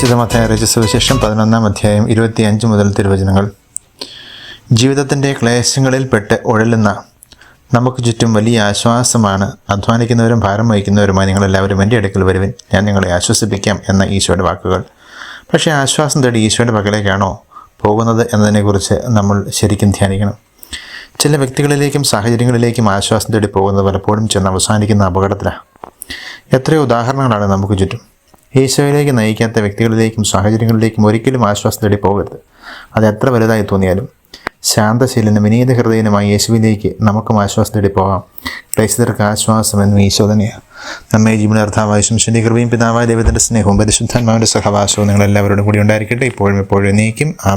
വിശുദ്ധമത്തായ രജസുവിശേഷം പതിനൊന്നാം അധ്യായം ഇരുപത്തിയഞ്ച് മുതൽ തിരുവചനങ്ങൾ. ജീവിതത്തിന്റെ ക്ലേശങ്ങളിൽ പെട്ട് ഉഴലുന്ന നമുക്ക് ചുറ്റും വലിയ ആശ്വാസമാണ്. അധ്വാനിക്കുന്നവരും ഭാരം വഹിക്കുന്നവരുമായി നിങ്ങളെല്ലാവരും എന്റെ അടുക്കൽ വരുവിൻ. ഞാൻ നിങ്ങളെ ആശ്വസിപ്പിക്കാം എന്ന ഈശോയുടെ വാക്കുകൾ. പക്ഷേ ആശ്വാസം തേടി ഈശോയുടെ പകലേക്കാണോ പോകുന്നത് എന്നതിനെക്കുറിച്ച് നമ്മൾ ശരിക്കും ധ്യാനിക്കണം. ചില വ്യക്തികളിലേക്കും സാഹചര്യങ്ങളിലേക്കും ആശ്വാസം തേടി പോകുന്നത് പലപ്പോഴും ചെന്ന് അവസാനിക്കുന്ന അപകടത്തിലാണ് എത്രയോ ഉദാഹരണങ്ങളാണ് നമുക്ക് ചുറ്റും. ഈശോയിലേക്ക് നയിക്കാത്ത വ്യക്തികളിലേക്കും സാഹചര്യങ്ങളിലേക്കും ഒരിക്കലും ആശ്വാസം തേടി പോകരുത്. അത് എത്ര വലുതായി തോന്നിയാലും ശാന്തശീലനും വിനീത ഹൃദയനുമായി യേശുവിലേക്ക് നമുക്കും ആശ്വാസം തേടി പോകാം. ക്രൈസ്തർക്ക് ആശ്വാസം എന്നും ഈശോ തന്നെയാണ് നമ്മെ ജീവനാർത്ഥാവായ ശംശന്റെ കൃപയും പിതാവായ ദൈവത്തിന്റെ സ്നേഹവും പരിശുദ്ധാത്മാവിന്റെ സഹവാസവും നിങ്ങളെല്ലാവരോടും കൂടി ഉണ്ടായിരിക്കട്ടെ. ഇപ്പോഴും എപ്പോഴും നീക്കും ആ